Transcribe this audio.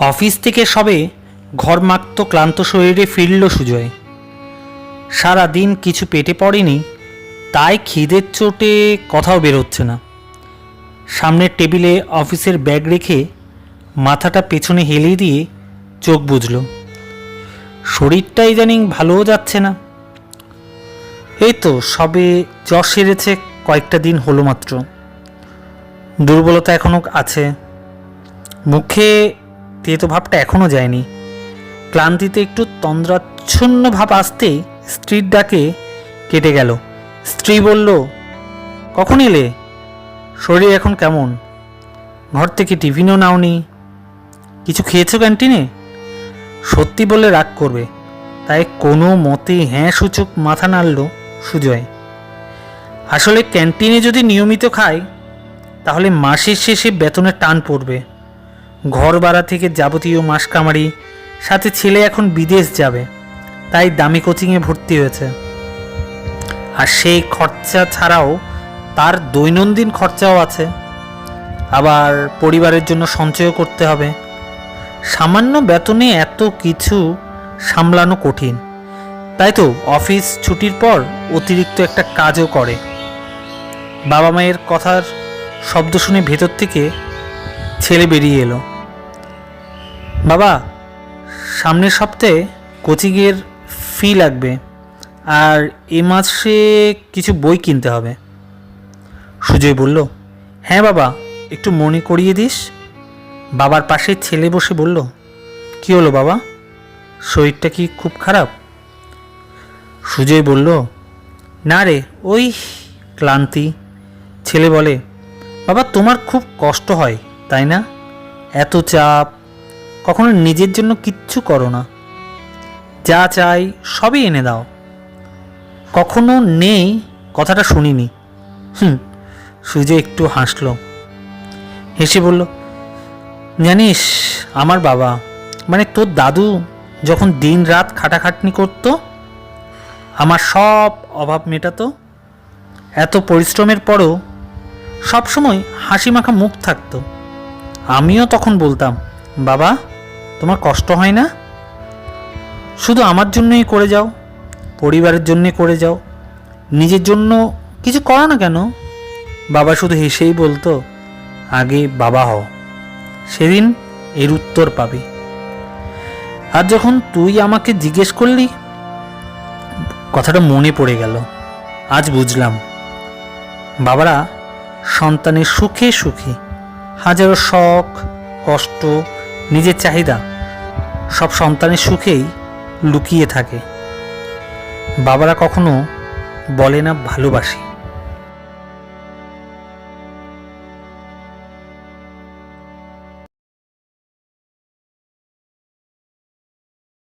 Office থেকে সবে ঘরমাক্ত ক্লান্ত শরীরে ফিরল সুজয়। সারা দিন কিছু পেটে পড়েনি, তাই খিদের চোটে কথাও বেরোচ্ছে না। সামনের টেবিলে অফিসের ব্যাগ রেখে মাথাটা পেছনে হেলিয়ে দিয়ে চোখ বুঝল শরীরটা ইদানিং ভালোও যাচ্ছে না। এই তো সবে জ্বর সেরেছে, কয়েকটা দিন হলো মাত্র। দুর্বলতা এখনও আছে। মুখে তেতো ভাবটা এখনও যায়নি। ক্লান্তিতে একটু তন্দ্রাচ্ছন্ন ভাব আসতেই স্ত্রীর ডাকে কেটে গেল। স্ত্রী বলল, কখন এলে? শরীর এখন কেমন? ঘর থেকে টিফিনও নাওনি। কিছু খেয়েছো ক্যান্টিনে? সত্যি বলে রাগ করবে। তাই কোনো মতে হ্যাঁ সূচক মাথা নাড়ল সুজয়। আসলে ক্যান্টিনে যদি নিয়মিত খায় তাহলে মাসের শেষে বেতনের টান পড়বে। ঘর ভাড়া থেকে যাবতীয় মাস কামারি সাথে ছেলে এখন বিদেশ যাবে, তাই দামি কোচিংয়ে ভর্তি হয়েছে। আর সেই খরচা ছাড়াও তার দৈনন্দিন খরচাও আছে। আবার পরিবারের জন্য সঞ্চয় করতে হবে। সামান্য বেতনে এত কিছু সামলানো কঠিন। তাই তো অফিস ছুটির পর অতিরিক্ত একটা কাজও করে। বাবা মায়ের কথার শব্দ শুনে ভেতর থেকে ছেলে বেরিয়ে এলো। বাবা, সামনের সপ্তাহে কোচিংয়ের ফি লাগবে আর এ মাসে কিছু বই কিনতে হবে। সুজয় বলল হ্যাঁ বাবা, একটু মনে করিয়ে দিস। বাবার পাশে ছেলে বসে বলল, কি হলো বাবা? শরীরটা কি খুব খারাপ? সুজয় বলল, না রে, ওই ক্লান্তি। ছেলে বলে, বাবা, তোমার খুব কষ্ট হয়, তাই না? এত চাপ কখনো নিজের জন্য কিচ্ছু করো না। যা চাই সবই এনে দাও। কখনো নেই কথাটা শুনিনি। হুম, সুজে একটু হাসল। হেসে বলল, জানিস, আমার বাবা মানে তোর দাদু যখন দিন রাত খাটাখাটনি করতো, আমার সব অভাব মেটাতো। এত পরিশ্রমের পরও সবসময় হাসি মাখা মুখ থাকতো। আমিও তখন বলতাম, বাবা তোমার কষ্ট হয় না? শুধু আমার জন্যই করে যাও, পরিবারের জন্যে করে যাও, নিজের জন্য কিছু করো না কেন? বাবা শুধু হেসেই বলতো, আগে বাবা হও, সেদিন এর উত্তর পাবি। আর যখন তুই আমাকে জিজ্ঞেস করলি, কথাটা মনে পড়ে গেল। আজ বুঝলাম। বাবারা সন্তানের সুখে সুখী হাজারো শখ, কষ্ট নিজের চাহিদা সব সন্তানের সুখেই লুকিয়ে থাকে। বাবারা কখনো বলে না ভালোবাসি।